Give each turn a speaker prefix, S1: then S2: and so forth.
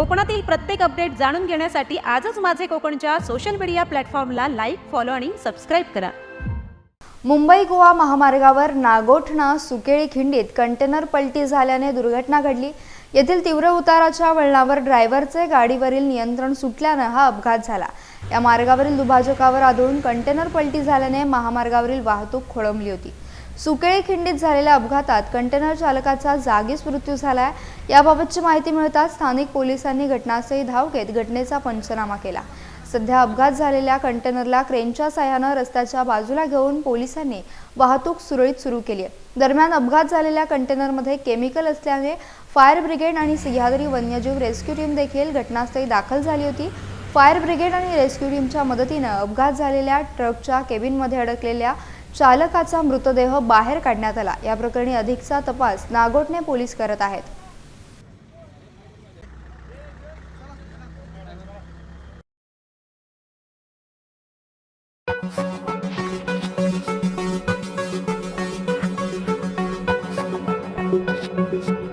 S1: कोकणातील प्रत्येक अपडेट जाणून घेण्यासाठी आजच माझे कोकणच्या सोशल मीडिया प्लॅटफॉर्मला लाईक फॉलो आणि सबस्क्राईब करा.
S2: मुंबई गोवा महामार्गावर नागोठणा सुकेळी खिंडीत कंटेनर पलटी झाल्याने दुर्घटना घडली. येथील तीव्र उताराच्या वळणावर ड्रायव्हरचे गाडीवरील नियंत्रण सुटल्यानं हा अपघात झाला. या मार्गावरील दुभाजकावर आदळून कंटेनर पलटी झाल्याने महामार्गावरील वाहतूक खोळंबली होती. सुकेळी खिंडीत झालेल्या अपघातात कंटेनर चालकाचा जागीच मृत्यू झालाय. याबाबतची माहिती मिळताच स्थानिक पोलिसांनी घटनास्थळी धाव घेत घटनेचा पंचनामा केला. सध्या अपघात झालेल्या कंटेनरला क्रेनच्या सहाय्यानं रस्त्याच्या बाजूला घेऊन पोलिसांनी वाहतूक सुरळीत सुरू केली आहे. दरम्यान अपघात झालेल्या कंटेनरमध्ये केमिकल असल्याने फायर ब्रिगेड आणि सह्याद्री वन्यजीव रेस्क्यू टीम देखील घटनास्थळी दाखल झाली होती. फायर ब्रिगेड आणि रेस्क्यू टीमच्या मदतीनं अपघात झालेल्या ट्रकच्या केबिनमध्ये अडकलेल्या चालकाचा मृतदेह बाहेर काढण्यात आला या प्रकरणी अधिकचा तपास नागोटणे पोलीस करत आहेत
S3: Thank you.